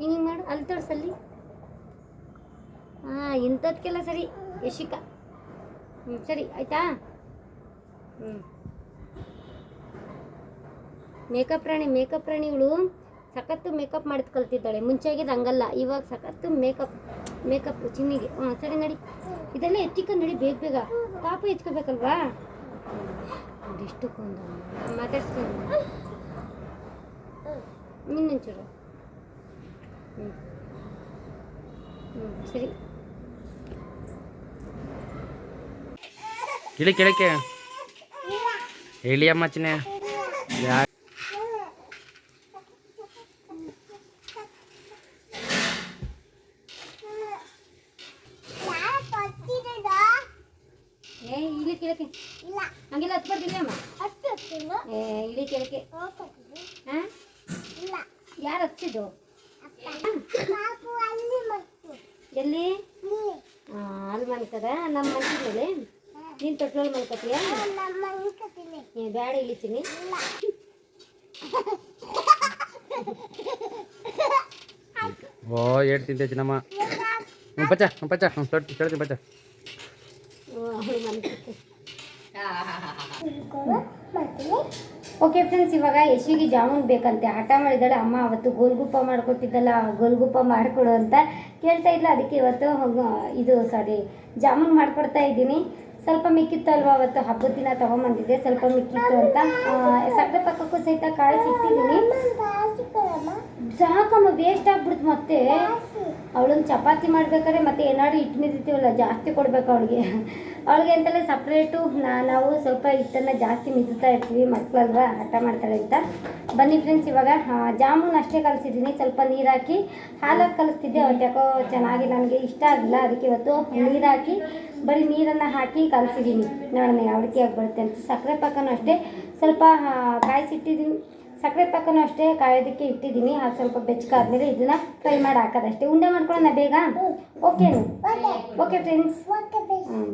ಹಿಂಗೆ ಹಿಂಗೆ ಮಾಡು. ಅಲ್ಲಿ ತೋರಿಸಲ್ಲಿ ಹಾಂ ಇಂಥದ್ಕೆಲ್ಲ ಸರಿ. ಯಶಿಕ. ಹ್ಞೂ ಸರಿ, ಆಯಿತಾ? ಹ್ಞೂ ಮೇಕಪ್ ರಾಣಿ, ಮೇಕಪ್ ರಾಣಿಗಳು ಸಖತ್ತು ಮೇಕಪ್ ಮಾಡಿದ್ ಕಲ್ತಿದ್ದಾಳೆ ಮುಂಚೆಗಿದ್ದು ಹಂಗಲ್ಲ. ಇವಾಗ ಸಖತ್ತು ಮೇಕಪ್ ಮೇಕಪ್ ಚಿನ್ನಿಗೆ. ಹಾಂ ಸರಿ ನಡಿ. ಇದೆಲ್ಲ ಎತ್ತಿಕೊಂಡು ನಡಿ ಬೇಗ ಬೇಗ. ಪಾಪು ಎತ್ಕೋಬೇಕಲ್ವಾ? ಅದೆಷ್ಟಕ್ಕೊಂದು ಮಾತಾಡ್ಸ್ಕೊಂಡು ಇನ್ನೊಂಚೂರು ಹ್ಞೂ ಹ್ಞೂ ಸರಿ. ಇಳಿ ಕೆಳಕ್ಕೆ ಹೇಳಿ ಅಮ್ಮ ಚಿನ್ನ. ಯಾ ಇಲ್ಲ. ಕೇಳಕ್ಕೆ ಹಂಗೆಲ್ಲ ಹತ್ಬಾರ್ದಿಲ್ಲ ಅಮ್ಮ. ಏ ಇಳಿ ಕೇಳಕ್ಕೆ. ಹಾಂ ಯಾರು ಹಚ್ಚಿದ್ದು ಎಲ್ಲಿ? ಅಲ್ಲಿ ಮಲ್ಕದ? ನಮ್ಮ ಮನ್ಸಿದ ಮೇಲೆ ನೀನು ತೊಟ್ಲಲ್ಲಿ ಮಲ್ಕೋತೀಯ ಏ ಬೇಡ ಇಳಿತೀನಿ ಓ ಏಟ್ ತಿಂತೆ ಚಿನ್ನಮ್ಮ? ಹ್ಞೂ ಪಚ್ಚ ಪಚಾ ಪಚ್ಚ ಹ್ಞೂ ತೊಟ್ಟು ಕೇಳ್ತೀನಿ ಪಚ್ಚ. ಓ ಮನ್ಕತ್ತೆ ಓಕೆ ಫ್ರೆಂಡ್ಸ್ ಇವಾಗ ಯಶಿಗೆ ಜಾಮೂನ್ ಬೇಕಂತೆ. ಹಠ ಮಾಡಿದಾಳೆ. ಅಮ್ಮ ಅವತ್ತು ಗೋಲ್ಗುಪ್ಪ ಮಾಡಿಕೊಟ್ಟಿದ್ದಲ್ಲ ಗೋಲ್ಗುಪ್ಪ ಮಾಡಿಕೊಡು ಅಂತ ಕೇಳ್ತಾ ಇದ್ಲ. ಅದಕ್ಕೆ ಇವತ್ತು ಇದು ಸಾರಿ ಜಾಮೂನ್ ಮಾಡಿಕೊಡ್ತಾ ಇದ್ದೀನಿ. ಸ್ವಲ್ಪ ಮಿಕ್ಕಿತ್ತು ಅಲ್ವಾ ಅವತ್ತು? ಹಬ್ಬದ ದಿನ ತೊಗೊಂಬಂದಿದ್ದೆ. ಸ್ವಲ್ಪ ಮಿಕ್ಕಿತ್ತು ಅಂತ. ಸಕ್ಕರೆ ಪಕ್ಕಕ್ಕೂ ಸಹಿತ ಕಾಳು ಸಿಕ್ತಿದ್ದೀನಿ. ಸಾಕಮ್ಮ ವೇಸ್ಟ್ ಆಗ್ಬಿಡ್ತು ಮತ್ತೆ. ಅವಳನ್ನ ಚಪಾತಿ ಮಾಡ್ಬೇಕಾದ್ರೆ ಮತ್ತೆ ಏನಾದ್ರು ಇಟ್ಟು ಮಿದಿತೀವಲ್ಲ ಜಾಸ್ತಿ ಕೊಡ್ಬೇಕು ಅವಳಿಗೆ. ಅವಳಿಗೆ ಅಂತಲೇ ಸಪ್ರೇಟು ನಾವು ಸ್ವಲ್ಪ ಹಿಟ್ಟನ್ನು ಜಾಸ್ತಿ ಮಿದ್ದುತ್ತಾ ಇರ್ತೀವಿ ಮಕ್ಕಳಲ್ವಾ ಹಠ ಮಾಡ್ತಾಳೆ ಅಂತ. ಬನ್ನಿ ಫ್ರೆಂಡ್ಸ್ ಇವಾಗ ಜಾಮೂನ್ ಅಷ್ಟೇ ಕಲಿಸಿದ್ದೀನಿ, ಸ್ವಲ್ಪ ನೀರು ಹಾಕಿ ಹಾಲಾಗಿ ಕಲಿಸ್ತಿದ್ದೆ, ಅವತ್ತು ಯಾಕೋ ಚೆನ್ನಾಗಿ ನನಗೆ ಇಷ್ಟ ಆಗಿಲ್ಲ, ಅದಕ್ಕೆ ಇವತ್ತು ನೀರು ಹಾಕಿ ಬರೀ ನೀರನ್ನು ಹಾಕಿ ಕಲಿಸಿದ್ದೀನಿ. ನಾನು ಯಾವ ರೀತಿಯಾಗಿ ಬರುತ್ತೆ ಅಂತ. ಸಕ್ಕರೆ ಪಾಕನೂ ಅಷ್ಟೇ, ಸ್ವಲ್ಪ ಕಾಯಿಸಿಟ್ಟಿದ್ದೀನಿ, ಸಕ್ಕರೆ ಪಾಕನೂ ಅಷ್ಟೇ ಕಾಯೋದಕ್ಕೆ ಇಟ್ಟಿದ್ದೀನಿ ಅದು ಸ್ವಲ್ಪ ಬೆಚ್ಚಗಾದ್ಮೇಲೆ ಇದನ್ನ ಫ್ರೈ ಮಾಡಿ ಹಾಕೋದಷ್ಟೇ. ಉಂಡೆ ಮಾಡ್ಕೊಳ್ಳೋಣ ಬೇಗ? ಓಕೆ. ಓಕೆ ಫ್ರೆಂಡ್ಸ್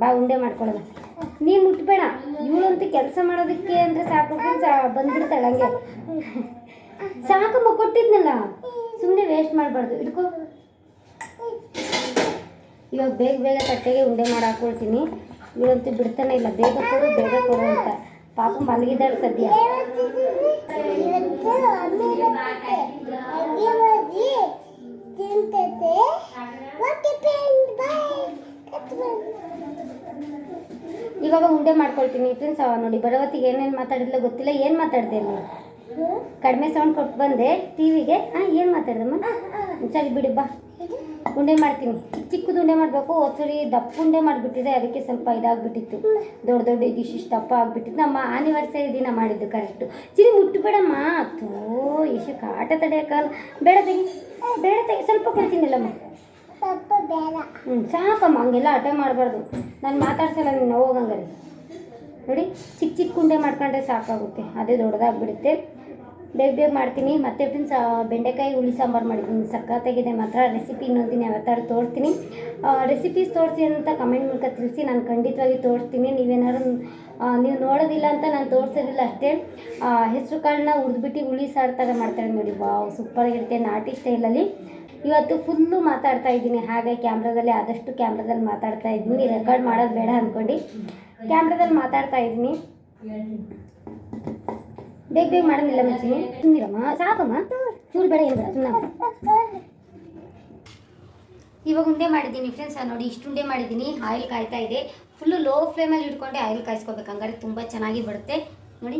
ಬಾ, ಉಂಡೆ ಮಾಡ್ಕೊಳ್ಳೋಣ. ನೀನು ಮುಟ್ಬೇಡ. ಇವಳಂತೂ ಕೆಲಸ ಮಾಡೋದಕ್ಕೆ ಅಂದರೆ ಸಾಕು ಬಂದ್ಬಿಡ್ತಾಳೆ ಹಂಗೆ. ಸಾಕಮ್ಮ, ಕೊಟ್ಟಿದ್ನಲ್ಲ. ಸುಮ್ಮನೆ ವೇಸ್ಟ್ ಮಾಡಬಾರ್ದು. ಇಟ್ಕೋ. ಇವಾಗ ಬೇಗ ಬೇಗ ತಟ್ಟೆಗೆ ಉಂಡೆ ಮಾಡಿ ಹಾಕ್ಕೊಳ್ತೀನಿ ಇವಳಂತೂ ಬಿಡ್ತಾನೆ ಇಲ್ಲ. ಬೇಗ ಕೊಡು ಬೇಗ ಕೊಡು ಅಂತ. ಪಾಪ ಮಲಗಿದ್ದಾಳೆ ಸದ್ಯ. ಇವಾಗ ಉಂಡೆ ಮಾಡ್ಕೊಳ್ತೀನಿ ಫ್ರೆಂಡ್ಸ್ ನೋಡಿ. ಬರೋವತ್ತಿಗೆ ಏನೇನು ಮಾತಾಡಿದ್ಲೋ ಗೊತ್ತಿಲ್ಲ, ಏನು ಮಾತಾಡಿದೆ ನೀವು ಕಡಿಮೆ ಸೌಂಡ್ ಕೊಟ್ಟು ಬಂದೆ ಟಿವಿಗೆ ಹಾಂ, ಏನು ಮಾತಾಡ್ದಮ್ಮ ಸರಿ ಬಿಡಿ, ಬಾ. ಉಂಡೆ ಮಾಡ್ತೀನಿ. ಚಿಕ್ಕ ಚಿಕ್ಕದು ಉಂಡೆ ಮಾಡಬೇಕು ಒಂದ್ಸರಿ ದಪ್ಪ ಉಂಡೆ ಮಾಡಿಬಿಟ್ಟಿದೆ, ಅದಕ್ಕೆ ಸ್ವಲ್ಪ ಇದಾಗ್ಬಿಟ್ಟಿತ್ತು. ದೊಡ್ಡ ದೊಡ್ಡ ಇದಿಷ್ಟು ದಪ್ಪ ಆಗಿಬಿಟ್ಟಿತ್ತು. ನಮ್ಮ ಆನಿವರ್ಸರಿ ದಿನ ಮಾಡಿದ್ದು ಕರೆಕ್ಟು ಚಿರಿ ಮುಟ್ಟಬೇಡಮ್ಮ ಥೋ ಎಷ್ಟು ಕಾಟ ತಡೆಯೋಕ್ಕಲ್ಲ ಬೇಡ ತೆಗಿ. ಬೇಡ ತೆಗಿ. ಸ್ವಲ್ಪ ಕೊಡ್ತೀನಿಲ್ಲಮ್ಮ ಹ್ಞೂ ಸಾಕಮ್ಮ, ಹಂಗೆಲ್ಲ ಅಟೆ ಮಾಡಬಾರ್ದು. ನಾನು ಮಾತಾಡ್ಸಲ್ಲ, ನೀನು ಹೋಗಂಗಾರೆ ನೋಡಿ ಚಿಕ್ಕ ಚಿಕ್ಕ ಕುಂಡೆ ಮಾಡ್ಕೊಂಡ್ರೆ ಸಾಕಾಗುತ್ತೆ. ಅದೇ ದೊಡ್ಡದಾಗ್ಬಿಡುತ್ತೆ. ಬೇಗ ಬೇಗ ಮಾಡ್ತೀನಿ. ಮತ್ತೆ ಫ್ರೆಂಡ್ಸ್ ಬೆಂಡೆಕಾಯಿ, ಹುಳಿ ಸಾಂಬಾರು ಮಾಡಿದ್ದೀನಿ. ಸಖತ್ತಾಗಿದೆ. ಮಾತ್ರ ರೆಸಿಪಿ ಇನ್ನೊಂದಿನ ಅವತ್ತಾರು ತೋರಿಸ್ತೀನಿ. ರೆಸಿಪೀಸ್ ತೋರಿಸಿ ಅಂತ ಕಮೆಂಟ್ ಮೂಲಕ ತಿಳಿಸಿ ನಾನು ಖಂಡಿತವಾಗಿ ತೋರಿಸ್ತೀನಿ. ನೀವೇನಾದ್ರು ನೀವು ನೋಡೋದಿಲ್ಲ ಅಂತ ನಾನು ತೋರಿಸೋದಿಲ್ಲ ಅಷ್ಟೇ. ಹೆಸರು ಕಾಳನ್ನ ಹುರಿದ್ಬಿಟ್ಟು ಹುಳಿ ಸಾರು ಥರ ಮಾಡ್ತಾರೆ ನೋಡಿ. ವಾವ್ ಸೂಪರಾಗಿರುತ್ತೆ ನಾಟಿ ಸ್ಟೈಲಲ್ಲಿ ಇವತ್ತು ಫುಲ್ಲು ಮಾತಾಡ್ತಾ ಇದ್ದೀನಿ. ಹಾಗೆ ಕ್ಯಾಮ್ರಾದಲ್ಲಿ ಆದಷ್ಟು ಕ್ಯಾಮ್ರಾದಲ್ಲಿ ಮಾತಾಡ್ತಾ ಇದ್ದೀನಿ. ರೆಕಾರ್ಡ್ ಮಾಡೋದು ಬೇಡ ಅಂದ್ಕೊಂಡು ಕ್ಯಾಮ್ರಾದಲ್ಲಿ ಮಾತಾಡ್ತಾ ಇದ್ದೀನಿ. ಬೇಗ ಬೇಗ ಮಾಡೋದಿಲ್ಲ ಮಚ್ಚಿನಿ. ಸುಮ್ಮನಿರಮ್ಮ ಸಾಕಮ್ಮ. ಚೂರು ಬೇಡ, ಏನು ಸುಮ್ಮನೆ ಇವಾಗ ಉಂಡೆ ಮಾಡಿದ್ದೀನಿ ಫ್ರೆಂಡ್ಸ್ ನೋಡಿ, ಇಷ್ಟು ಉಂಡೆ ಮಾಡಿದ್ದೀನಿ. ಆಯಿಲ್ ಕಾಯ್ತಾ ಇದೆ. ಫುಲ್ಲು ಲೋ ಫ್ಲೇಮಲ್ಲಿ ಇಟ್ಕೊಂಡೆ ಆಯಿಲ್ ಕಾಯಿಸ್ಕೋಬೇಕು. ಹಂಗಾರೆ ತುಂಬ ಚೆನ್ನಾಗಿ ಬರುತ್ತೆ. ನೋಡಿ,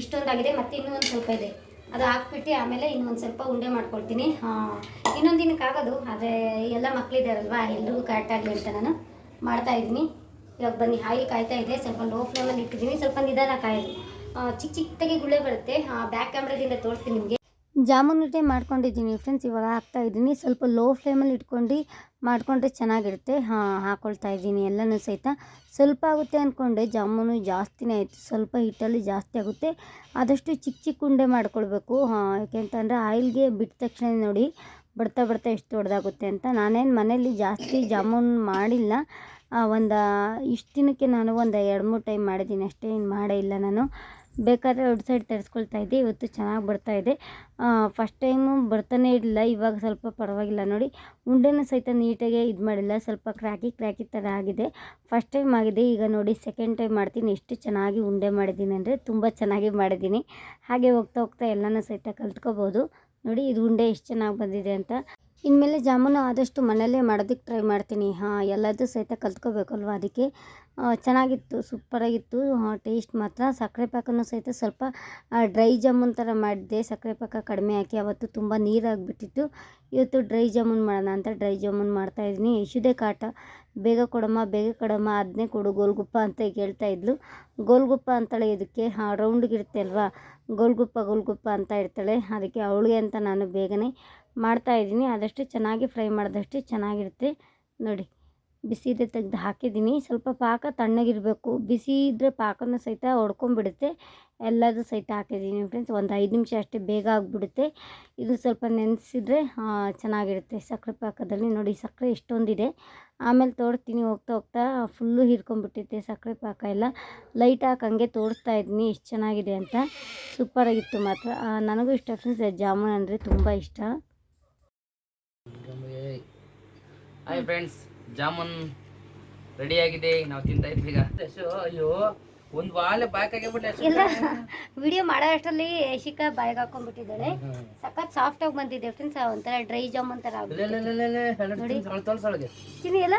ಇಷ್ಟೊಂದಾಗಿದೆ. ಮತ್ತೆ ಇನ್ನೂ ಒಂದು ಸ್ವಲ್ಪ ಇದೆ. ಅದು ಹಾಕ್ಬಿಟ್ಟು ಆಮೇಲೆ ಇನ್ನೊಂದು ಸ್ವಲ್ಪ ಉಂಡೆ ಮಾಡ್ಕೊಳ್ತೀನಿ. ಇನ್ನೊಂದು ದಿನಕ್ಕೆ ಆಗೋದು, ಆದರೆ ಎಲ್ಲ ಮಕ್ಕಳಿದ್ದಾರಲ್ವಾ ಎಲ್ರಿಗೂ ಕರೆಕ್ಟ್ ಆಗಲಿ ಅಂತ ನಾನು. ಮಾಡ್ತಾ ಇದ್ದೀನಿ. ಇವಾಗ ಬನ್ನಿ, ಆಯಿಲ್ ಕಾಯ್ತಾ ಇದೆ, ಸ್ವಲ್ಪ ಲೋ ಫ್ಲೇಮಲ್ಲಿ ಇಟ್ಟಿದ್ದೀನಿ, ಸ್ವಲ್ಪ ನಿಧಾನ ಕಾಯೋದು. ಚಿಕ್ಕ ಚಿಕ್ಕದಾಗಿ ಗುಳ್ಳೆ ಬರುತ್ತೆ. ಬ್ಯಾಕ್ ಕ್ಯಾಮ್ರಾದಿಂದ ತೋರಿಸ್ತೀನಿ ನಿಮಗೆ. ಜಾಮೂನ್ ರೊಟ್ಟಿ ಮಾಡ್ಕೊಂಡಿದ್ದೀನಿ ಫ್ರೆಂಡ್ಸ್ ಇವಾಗ ಹಾಕ್ತಾ ಇದ್ದೀನಿ. ಸ್ವಲ್ಪ ಲೋ ಫ್ಲೇಮಲ್ಲಿ ಇಟ್ಕೊಂಡು ಮಾಡಿಕೊಂಡ್ರೆ ಚೆನ್ನಾಗಿರುತ್ತೆ. ಹಾಂ ಹಾಕ್ಕೊಳ್ತಾ ಇದ್ದೀನಿ ಎಲ್ಲನೂ ಸಹಿತ. ಸ್ವಲ್ಪ ಆಗುತ್ತೆ ಅಂದ್ಕೊಂಡೆ ಜಾಮೂನು ಜಾಸ್ತಿನೇ ಆಯಿತು. ಸ್ವಲ್ಪ ಹಿಟ್ಟಲ್ಲಿ ಜಾಸ್ತಿ ಆಗುತ್ತೆ. ಆದಷ್ಟು ಚಿಕ್ಕ ಚಿಕ್ಕ ಉಂಡೆ ಮಾಡ್ಕೊಳ್ಬೇಕು. ಹಾಂ, ಯಾಕೆಂತಂದರೆ ಆಯಿಲ್ಗೆ ಬಿಟ್ಟ ತಕ್ಷಣ ನೋಡಿ ಬಿಡ್ತಾ ಬಿಡ್ತಾ ಎಷ್ಟು ದೊಡ್ಡದಾಗುತ್ತೆ ಅಂತ. ನಾನೇನು ಮನೇಲಿ ಜಾಸ್ತಿ ಜಾಮೂನ್ ಮಾಡಿಲ್ಲ. ಒಂದು ಇಷ್ಟು ದಿನಕ್ಕೆ ನಾನು ಒಂದು ಎರಡು ಮೂರು ಟೈಮ್ ಮಾಡಿದ್ದೀನಿ ಅಷ್ಟೇ ಏನು ಮಾಡೇ ಇಲ್ಲ ನಾನು. ಬೇಕಾದರೆ ಔಟ್ಸೈಡ್ ತರಿಸ್ಕೊಳ್ತಾ ಇದ್ದೆ, ಇವತ್ತು ಚೆನ್ನಾಗಿ ಬರ್ತಾ ಇದೆ. ಫಸ್ಟ್ ಟೈಮು ಬರ್ತಾನೆ ಇರಲಿಲ್ಲ, ಇವಾಗ ಸ್ವಲ್ಪ ಪರವಾಗಿಲ್ಲ ನೋಡಿ. ಉಂಡೆನೂ ಸಹಿತ ನೀಟಾಗೆ ಇದು ಮಾಡಿಲ್ಲ, ಸ್ವಲ್ಪ ಕ್ರ್ಯಾಕಿ ಕ್ರ್ಯಾಕಿ ಥರ ಆಗಿದೆ. ಫಸ್ಟ್ ಟೈಮ್ ಆಗಿದೆ, ಈಗ ನೋಡಿ ಸೆಕೆಂಡ್ ಟೈಮ್ ಮಾಡ್ತೀನಿ. ಎಷ್ಟು ಚೆನ್ನಾಗಿ ಉಂಡೆ ಮಾಡಿದ್ದೀನಿ ಅಂದರೆ ತುಂಬ ಚೆನ್ನಾಗಿ ಮಾಡಿದ್ದೀನಿ ಹಾಗೆ ಹೋಗ್ತಾ ಹೋಗ್ತಾ ಎಲ್ಲನೂ ಸಹಿತ ಕಲ್ತ್ಕೋಬೋದು. ನೋಡಿ, ಇದು ಉಂಡೆ ಎಷ್ಟು ಚೆನ್ನಾಗಿ ಬಂದಿದೆ ಅಂತ. ಇನ್ಮೇಲೆ ಜಾಮೂನು ಆದಷ್ಟು ಮನೆಯಲ್ಲೇ ಮಾಡೋದಕ್ಕೆ ಟ್ರೈ ಮಾಡ್ತೀನಿ. ಹಾಂ ಎಲ್ಲದೂ ಸಹಿತ ಕಲ್ತ್ಕೋಬೇಕಲ್ವ ಅದಕ್ಕೆ? ಚೆನ್ನಾಗಿತ್ತು, ಸೂಪರಾಗಿತ್ತು. ಟೇಸ್ಟ್ ಮಾತ್ರ. ಸಕ್ಕರೆ ಪಾಕನೂ ಸಹಿತ ಸ್ವಲ್ಪ ಡ್ರೈ ಜಾಮೂನ್ ಥರ ಮಾಡಿದೆ. ಸಕ್ಕರೆ ಪಾಕ ಕಡಿಮೆ ಹಾಕಿ ಅವತ್ತು ತುಂಬ ನೀರಾಗಿಬಿಟ್ಟಿತ್ತು. ಇವತ್ತು ಡ್ರೈ ಜಾಮೂನ್ ಮಾಡೋಣ ಅಂತ ಡ್ರೈ ಜಾಮೂನ್ ಮಾಡ್ತಾಯಿದ್ದೀನಿ ಯಶುದೆ ಕಾಟ. ಬೇಗ ಕೊಡಮ್ಮ ಬೇಗ ಕೊಡಮ್ಮ ಅದನ್ನೇ ಕೊಡು, ಗೋಲ್ಗುಪ್ಪ ಅಂತ ಕೇಳ್ತಾ ಇದ್ಲು. ಗೋಲ್ಗುಪ್ಪ ಅಂತಾಳೆ ಇದಕ್ಕೆ ರೌಂಡ್ಗಿರುತ್ತೆ ಅಲ್ವಾ? ಗೋಲ್ಗುಪ್ಪ ಗೋಲ್ಗುಪ್ಪ ಅಂತ ಇರ್ತಾಳೆ ಅದಕ್ಕೆ ಅವಳಿಗೆ ಅಂತ ನಾನು ಬೇಗನೆ ಮಾಡ್ತಾಯಿದ್ದೀನಿ ಆದಷ್ಟು ಚೆನ್ನಾಗಿ ಫ್ರೈ ಮಾಡಿದಷ್ಟು ಚೆನ್ನಾಗಿರುತ್ತೆ. ನೋಡಿ ಬಿಸಿದೆ ತೆಗೆದು ಹಾಕಿದ್ದೀನಿ. ಸ್ವಲ್ಪ ಪಾಕ ತಣ್ಣಗಿರಬೇಕು. ಬಿಸಿ ಇದ್ದರೆ ಪಾಕನ ಸಹಿತ ಹೊಡ್ಕೊಂಬಿಡುತ್ತೆ ಎಲ್ಲದೂ ಸಹಿತ ಹಾಕಿದ್ದೀನಿ ಫ್ರೆಂಡ್ಸ್ ಒಂದು ಐದು ನಿಮಿಷ ಅಷ್ಟೇ ಬೇಗ ಆಗಿಬಿಡುತ್ತೆ. ಇದು ಸ್ವಲ್ಪ ನೆನೆಸಿದ್ರೆ ಚೆನ್ನಾಗಿರುತ್ತೆ. ಸಕ್ಕರೆ ಪಾಕದಲ್ಲಿ ನೋಡಿ, ಸಕ್ಕರೆ ಎಷ್ಟೊಂದಿದೆ. ಆಮೇಲೆ ತೋರಿಸ್ತೀನಿ ಹೋಗ್ತಾ ಹೋಗ್ತಾ ಫುಲ್ಲು ಹೀರ್ಕೊಂಡ್ಬಿಟ್ಟಿತ್ತು ಸಕ್ಕರೆ ಪಾಕ ಎಲ್ಲ. ಲೈಟ್ ಹಾಕಿ ಹಂಗೆ ತೋರಿಸ್ತಾ ಇದ್ದೀನಿ ಎಷ್ಟು ಚೆನ್ನಾಗಿದೆ ಅಂತ. ಸೂಪರಾಗಿತ್ತು ಮಾತ್ರ. ನನಗೂ ಇಷ್ಟ ಫ್ರೆಂಡ್ಸ್ ಜಾಮೂನ್ ಅಂದರೆ ತುಂಬ ಇಷ್ಟ. ಹಾಯ್ ಫ್ರೆಂಡ್ಸ್ ಜಾಮೂನ್ ರೆಡಿ ಆಗಿದೆ. ನಾವು ತಿಂತಾ ಇದ್ವಿ ಈಗ. ಅಯ್ಯೋ. ಒಂದು ವಾಲೆ ಬಾಕಾಗಿಬಿಟ್ಟೆ ಇಲ್ಲ ವಿಡಿಯೋ ಮಾಡೋ ಅಷ್ಟರಲ್ಲಿ ಶಿಕ ಬಾಯಿಗೆ ಹಾಕೊಂಡ್ಬಿಟ್ಟಿದ್ದಾಳೆ ಸಖತ್ ಸಾಫ್ಟ್ ಆಗಿ ಬಂದಿದೆ ಫ್ರೆಂಡ್ಸ್ ಒಂಥರ ಡ್ರೈ ಜಾಮ್ ಅಂತಾರ ನೋಡಿ. ತಿನ್ನಿ ಎಲ್ಲ?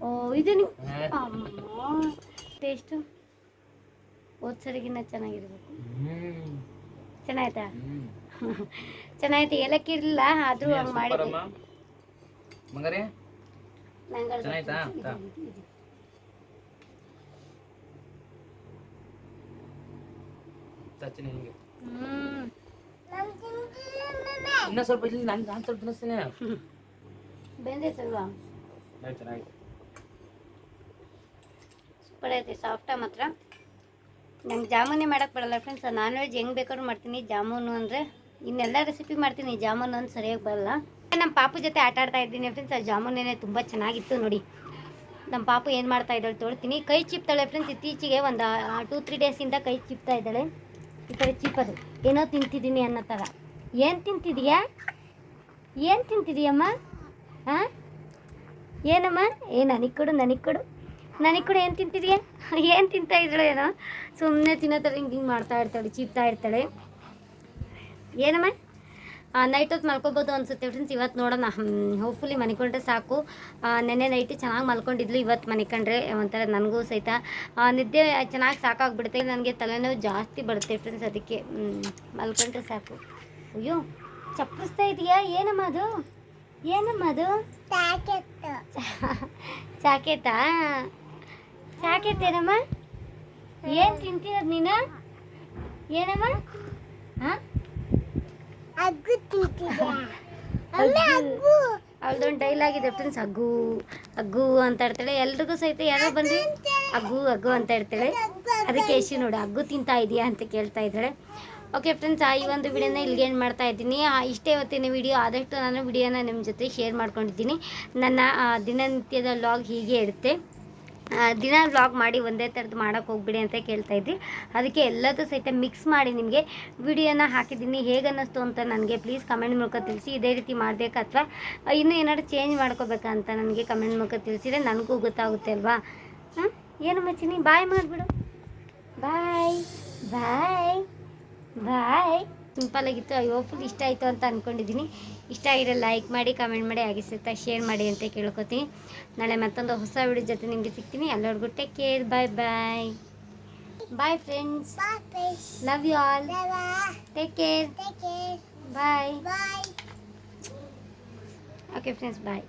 ಓ ಇದು ನೀವು? ಟೇಸ್ಟು ಹೋದ್ ಸರಿಗಿನ್ನ ಚೆನ್ನಾಗಿರ್ಬೇಕು. ಚೆನ್ನಾಯ್ತಾ? ಚೆನ್ನಾಯ್ತು ಏಲಕ್ಕಿ ಇರಲಿಲ್ಲ ಆದರೂ ಹಂಗೆ ಮಾಡಿದ್ದೆ ಸಚಿನ್ ಹಿಂಗೆ ಇನ್ನ ಸ್ವಲ್ಪ ಇಲ್ಲಿ ನಾನು ನಾನು ಸ್ವಲ್ಪ ತಿನ್ನಿಸ್ತೇನೆ. ಬೆಂದೈತಲ್ವಾ ಚೆನ್ನಾಗಿದೆ ಸೂಪರ್ ಐತೆ ಸಾಫ್ಟ ಮಾತ್ರ. ನಂಗೆ ಜಾಮೂನೇ ಮಾಡಕ್ಕೆ ಬರಲ್ಲ ಫ್ರೆಂಡ್ಸ್ ನಾನ್ ವೆಜ್ ಹೆಂಗೆ ಬೇಕಾದ್ರೂ ಮಾಡ್ತೀನಿ ಜಾಮೂನು ಅಂದರೆ ಇನ್ನೆಲ್ಲ ರೆಸಿಪಿ ಮಾಡ್ತೀನಿ ಜಾಮೂನು ಅಂತ ಸರಿಯಾಗಿ ಬರಲ್ಲ. ನಮ್ಮ ಪಾಪು ಜೊತೆ ಆಟ ಆಡ್ತಾ ಇದ್ದೀನಿ ಫ್ರೆಂಡ್ಸ್ ಆ ಜಾಮೂನೇನೆ ತುಂಬ ಚೆನ್ನಾಗಿತ್ತು ನೋಡಿ. ನಮ್ಮ ಪಾಪು ಏನು ಮಾಡ್ತಾ ಇದ್ದಾಳೆ ತೋಳ್ತೀನಿ. ಕೈ ಚಿಪ್ತಾಳೆ ಫ್ರೆಂಡ್ಸ್ ಇತ್ತೀಚೆಗೆ ಒಂದು ಟೂ ತ್ರೀ ಡೇಸಿಂದ ಕೈ ಚಿಪ್ತಾ ಇದ್ದಾಳೆ. ಈ ಕಡೆ ಚೀಪದು. ಏನೋ ತಿಂತಿದ್ದೀನಿ ಅನ್ನೋ ಥರ ಏನು ತಿಂತಿದೀಯಾ? ಏನು ತಿಂತಿದೀಯಮ್ಮ? ಹಾಂ ಏನಮ್ಮ? ಏ, ನನಗೆ ಕೊಡು ನನಗೆ ಕೊಡು. ನನಗೆ ಕೂಡ, ಏನು ತಿಂತಿದೀಯ? ಏನು ತಿಂತಾ ಇದ್ದಳು ಏನೋ? ಸುಮ್ಮನೆ ತಿನ್ನೋ ಥರ ಹಿಂಗೆ ಹಿಂಗೆ ಮಾಡ್ತಾ ಇರ್ತಾಳೆ, ಚೀಪ್ತಾ ಇರ್ತಾಳೆ. ಏನಮ್ಮ? ನೈಟ್ ಹೊತ್ತು ಮಲ್ಕೋಬೋದು ಅನ್ಸುತ್ತೆ ಫ್ರೆಂಡ್ಸ್ ಇವತ್ತು ನೋಡೋಣ. ಹೋಪ್ಫುಲಿ ಮನಿಕೊಂಡ್ರೆ ಸಾಕು. ನೆನ್ನೆ ನೈಟ್ ಚೆನ್ನಾಗಿ ಮಲ್ಕೊಂಡಿದ್ಲು ಇವತ್ತು ಮನಿಕೊಂಡ್ರೆ ಒಂಥರ ನನಗೂ ಸಹಿತ. ನಿದ್ದೆ ಚೆನ್ನಾಗಿ ಸಾಕಾಗ್ಬಿಡುತ್ತೆ. ನನಗೆ ತಲೆನೋವು ಜಾಸ್ತಿ ಬರುತ್ತೆ ಫ್ರೆಂಡ್ಸ್ ಅದಕ್ಕೆ. ಮಲ್ಕೊಂಡ್ರೆ ಸಾಕು. ಅಯ್ಯೋ, ಚಪ್ಪರಿಸ್ತಾ ಇದೆಯಾ? ಏನಮ್ಮ ಅದು? ಏನಮ್ಮ ಅದು? ಚಾಕೆತಾ ಏನಮ್ಮ? ಏನು ತಿಂತಿರೋದು ನೀನು? ಏನಮ್ಮ? ಹಾಂ ಅವಳದೊಂದು ಡೈಲಾಗ್ ಇದೆ ಫ್ರೆಂಡ್ಸ್ ಅಗ್ಗು ಅಗ್ಗು ಅಂತ ಇರ್ತಾಳೆ ಎಲ್ರಿಗೂ ಸಹಿತ ಯಾರೋ ಬಂದು ಅಗ್ಗು ಅಗ್ಗು ಅಂತ ಇರ್ತಾಳೆ ಅದಕ್ಕೆ ಯಶು ನೋಡು ಅಗ್ಗು ತಿಂತಾ ಇದೆಯಾ ಅಂತ ಕೇಳ್ತಾ ಇದ್ದಾಳೆ. ಓಕೆ ಫ್ರೆಂಡ್ಸ್ ಈ ಒಂದು ವಿಡಿಯೋನ ಇಲ್ಲಿಗೆ ಏನು ಮಾಡ್ತಾ ಇದ್ದೀನಿ. ಆ, ಇಷ್ಟೇ ಇವತ್ತಿನ ವಿಡಿಯೋ ಆದಷ್ಟು ನಾನು ವಿಡಿಯೋನ ನಿಮ್ಮ ಜೊತೆ ಶೇರ್ ಮಾಡ್ಕೊಂಡಿದ್ದೀನಿ. ನನ್ನ ಆ, ದಿನನಿತ್ಯದ ಲಾಗ್ ಹೀಗೆ ಇರುತ್ತೆ. ಆ, ದಿನ ವ್ಲಾಗ್ ಮಾಡಿ ಒಂದೇ ಥರದ್ದು ಮಾಡೋಕ್ಕೆ ಹೋಗ್ಬಿಡಿ ಅಂತ ಕೇಳ್ತಾ ಇದ್ರಿ ಅದಕ್ಕೆ ಎಲ್ಲದೂ ಸಹಿತ ಮಿಕ್ಸ್ ಮಾಡಿ ನಿಮಗೆ ವಿಡಿಯೋನ ಹಾಕಿದ್ದೀನಿ. ಹೇಗೆ ಅನ್ನಿಸ್ತು ಅಂತ ನನಗೆ ಪ್ಲೀಸ್ ಕಮೆಂಟ್ ಮೂಲಕ ತಿಳಿಸಿ. ಇದೇ ರೀತಿ ಮಾಡಬೇಕು ಅಥವಾ ಇನ್ನೂ ಏನಾದ್ರು ಚೇಂಜ್ ಮಾಡ್ಕೋಬೇಕಂತ ನನಗೆ ಕಮೆಂಟ್ ಮೂಲಕ ತಿಳಿಸಿದರೆ ನನಗೂ ಗೊತ್ತಾಗುತ್ತೆ ಅಲ್ವಾ? ಹಾಂ? ಏನು ಮಚ್ಚಿನಿ? ಬಾಯ್ ಮಾಡಿಬಿಡು. ಬಾಯ್. ಬಾಯ್. ಬಾಯ್. ಸಿಂಪಲ್ ಆಗಿತ್ತು. ಅಯ್ಯೋ ಫುಲ್ ಇಷ್ಟ ಆಯಿತು ಅಂತ ಅಂದ್ಕೊಂಡಿದ್ದೀನಿ ಇಷ್ಟ ಆಗಿರೋ ಲೈಕ್ ಮಾಡಿ ಕಮೆಂಟ್ ಮಾಡಿ ಹಾಗೆ ಸಹಿತ ಶೇರ್ ಮಾಡಿ ಅಂತ ಕೇಳ್ಕೊತೀನಿ. ನಾಳೆ ಮತ್ತೊಂದು ಹೊಸ ವಿಡಿಯೋ ಜೊತೆ ನಿಮಗೆ ಸಿಗ್ತೀನಿ. ಎಲ್ಲರಿಗೂ take care bye bye bye friends love you all take care bye okay friends bye